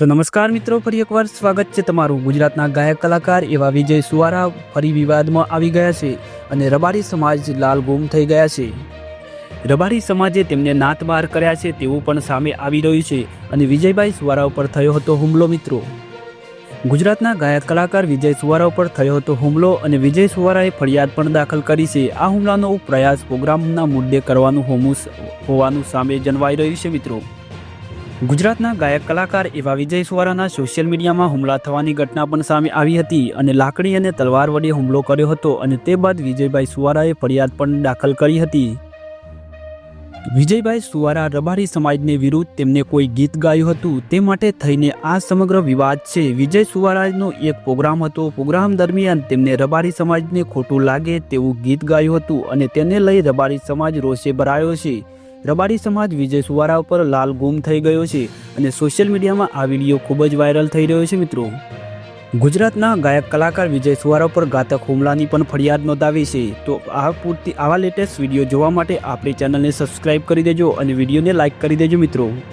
તો નમસ્કાર મિત્રો, ફરી એકવાર સ્વાગત છે તમારું ગુજરાતના ગાયક કલાકાર એવા વિજય સુવારા. ફરી વિવાદમાં આવી ગયા છે અને રબારી સમાજ લાલ ગુમ થઈ ગયા છે. રબારી સમાજે તેમને નાત બહાર કર્યા છે તેવું પણ સામે આવી રહ્યું છે અને વિજયભાઈ સુવારા ઉપર થયો હતો હુમલો મિત્રો. ગુજરાતના ગાયક કલાકાર વિજય સુવારા ઉપર થયો હતો હુમલો અને વિજય સુવારાએ ફરિયાદ પણ દાખલ કરી છે. આ હુમલાનો પ્રયાસ પ્રોગ્રામના મુદ્દે કરવાનું હોમું હોવાનું સામે જણવાઈ રહ્યું છે મિત્રો. ગુજરાતના ગાયક કલાકાર એવા વિજય સુવારાના સોશિયલ મીડિયામાં હુમલા થવાની ઘટના પણ સામે આવી હતી અને લાકડી અને તલવાર વડે હુમલો કર્યો હતો અને તે બાદ વિજયભાઈ સુવારાએ ફરિયાદ પણ દાખલ કરી હતી. વિજયભાઈ સુવારા રબારી સમાજને વિરુદ્ધ તેમને કોઈ ગીત ગાયું હતું તે માટે થઈને આ સમગ્ર વિવાદ છે. વિજય સુવારાનો એક પ્રોગ્રામ હતો. પ્રોગ્રામ દરમિયાન તેમને રબારી સમાજને ખોટું લાગે તેવું ગીત ગાયું હતું અને તેને લઈ રબારી સમાજ રોષે ભરાયો છે. રબારી સમાજ વિજય સુવારા ઉપર લાલ ગુમ થઈ ગયો છે અને સોશિયલ મીડિયામાં આ વીડિયો ખૂબ જ વાયરલ થઈ રહ્યો છે મિત્રો. ગુજરાતના ગાયક કલાકાર વિજય સુવારા પર ઘાતક હુમલાની પણ ફરિયાદ નોંધાવી છે. તો આ પૂરતી આવા લેટેસ્ટ વીડિયો જોવા માટે આપણી ચેનલને સબસ્ક્રાઈબ કરી દેજો અને વિડીયોને લાઇક કરી દેજો મિત્રો.